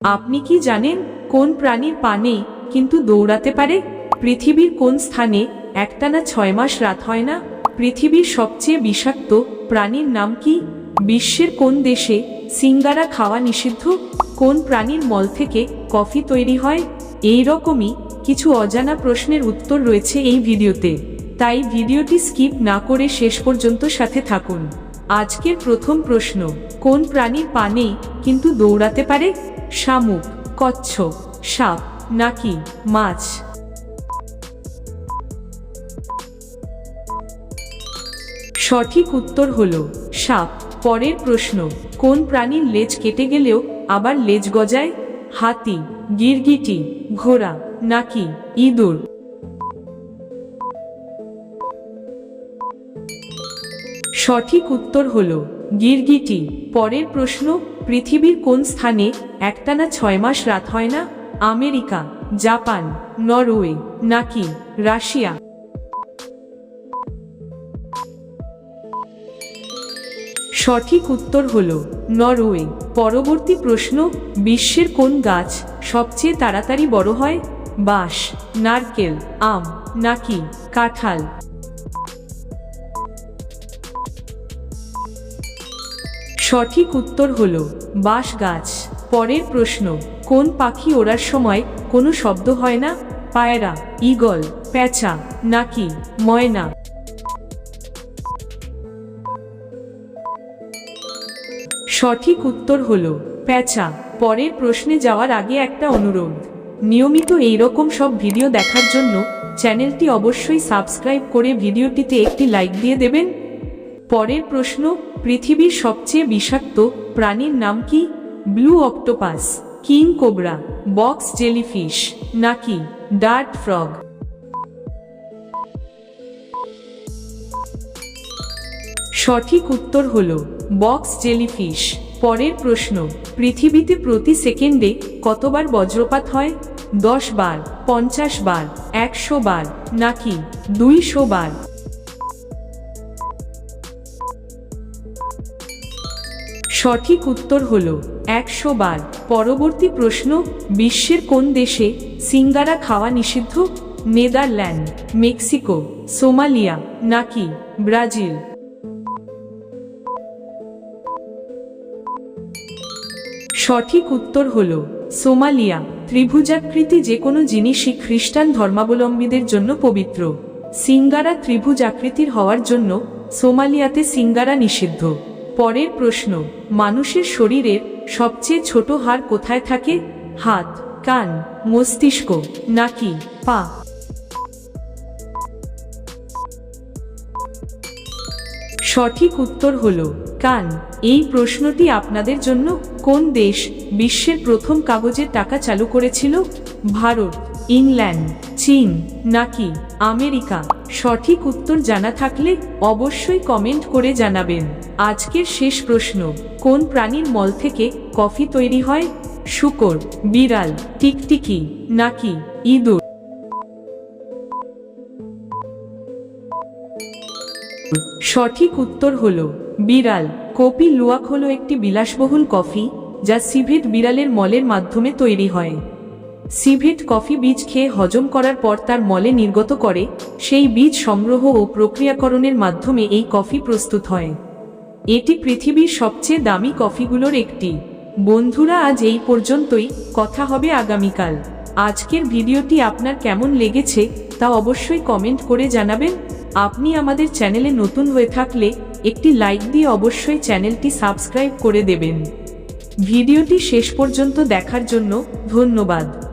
আপনি কি জানেন কোন প্রাণীর পানে কিন্তু দৌড়াতে পারে? পৃথিবীর কোন স্থানে একটানা ছয় মাস রাত হয় না? পৃথিবীর সবচেয়ে বিষাক্ত প্রাণীর নাম কি? বিশ্বের কোন দেশে সিঙ্গারা খাওয়া নিষিদ্ধ? কোন প্রাণীর মল থেকে কফি তৈরি হয়? এই রকমই কিছু অজানা প্রশ্নের উত্তর রয়েছে এই ভিডিওতে। তাই ভিডিওটি স্কিপ না করে শেষ পর্যন্ত সাথে থাকুন। আজকের প্রথম প্রশ্ন, কোন প্রাণীর পা নেই কিন্তু দৌড়াতে পারে? শামুক, কচ্ছপ, সাপ, নাকি মাছ। সঠিক উত্তর হল সাপ। পরের প্রশ্ন, কোন প্রাণীর লেজ কেটে গেলেও আবার লেজ গজায়? হাতি, গিরগিটি, ঘোড়া, নাকি ইঁদুর? সঠিক উত্তর হল গিরগিটি। পরের প্রশ্ন পৃথিবীর কোন স্থানে একটানা ছয় মাস রাত হয় না? আমেরিকা, জাপান, নরওয়ে, নাকি রাশিয়া? সঠিক উত্তর হল নরওয়ে। পরবর্তী প্রশ্ন, বিশ্বের কোন গাছ সবচেয়ে তাড়াতাড়ি বড় হয়? বাঁশ, নারকেল, আম, নাকি কাঁঠাল? সঠিক উত্তর হল বাঁশ গাছ। পরের প্রশ্ন, কোন পাখি ওড়ার সময় কোনো শব্দ হয় না? পায়রা, ঈগল, প্যাঁচা, নাকি ময়না? সঠিক উত্তর হল প্যাঁচা। পরের প্রশ্নে যাওয়ার আগে একটা অনুরোধ। নিয়মিত এই রকম সব ভিডিও দেখার জন্য চ্যানেলটি অবশ্যই সাবস্ক্রাইব করে ভিডিওটিতে একটি লাইক দিয়ে দেবেন। পরের প্রশ্ন, পৃথিবীর সবচেয়ে বিষাক্ত প্রাণীর নাম কি? Blue octopus, king cobra, box jellyfish, নাকি ডার্ট ফ্রগ? সঠিক উত্তর হল, বক্স জেলিফিশ। পরের প্রশ্ন, পৃথিবীতে প্রতি সেকেন্ডে কতবার বজ্রপাত হয়? দশ বার, পঞ্চাশ বার, একশো বার, নাকি দুইশো বার? সঠিক উত্তর হল একশো বার। পরবর্তী প্রশ্ন, বিশ্বের কোন দেশে সিঙ্গারা খাওয়া নিষিদ্ধ? নেদারল্যান্ড, মেক্সিকো, সোমালিয়া, নাকি ব্রাজিল? সঠিক উত্তর হল সোমালিয়া। ত্রিভুজাকৃতি যে কোনো জিনিসই খ্রিস্টান ধর্মাবলম্বীদের জন্য পবিত্র। সিঙ্গারা ত্রিভুজাকৃতির হওয়ার জন্য সোমালিয়াতে সিঙ্গারা নিষিদ্ধ। পরের প্রশ্ন, মানুষের শরীরের সবচেয়ে ছোট হাড় কোথায় থাকে? হাত, কান, মস্তিষ্ক, নাকি পা? সঠিক উত্তর হল, কান। এই প্রশ্নটি আপনাদের জন্য কোন দেশ বিশ্বের প্রথম কাগজের টাকা চালু করেছিল? ভারত, ইংল্যান্ড, চীন, নাকি আমেরিকা? সঠিক উত্তর জানা থাকলে অবশ্যই কমেন্ট করে জানাবেন। আজকের শেষ প্রশ্ন, কোন প্রাণীর মল থেকে কফি তৈরি হয়? শুকর, বিড়াল, টিকটিকি, নাকি ইঁদুর? সঠিক উত্তর হল, বিড়াল। কপি লুয়াক হল একটি বিলাসবহুল কফি, যা সিভেট বিড়ালের মলের মাধ্যমে তৈরি হয়। সিভেট কফি বীজ খেয়ে হজম করার পর তার মলে নির্গত করে, সেই বীজ সংগ্রহ ও প্রক্রিয়াকরণের মাধ্যমে এই কফি প্রস্তুত হয়। এটি পৃথিবীর সবচেয়ে দামি কফিগুলোর একটি। বন্ধুরা, আজ এই পর্যন্তই। কথা হবে আগামীকাল। আজকের ভিডিওটি আপনার কেমন লেগেছে, তা অবশ্যই কমেন্ট করে জানাবেন। আপনি আমাদের চ্যানেলে নতুন হয়ে থাকলে, একটি লাইক দিয়ে অবশ্যই চ্যানেলটি সাবস্ক্রাইব করে দেবেন। ভিডিওটি শেষ পর্যন্ত দেখার জন্য ধন্যবাদ।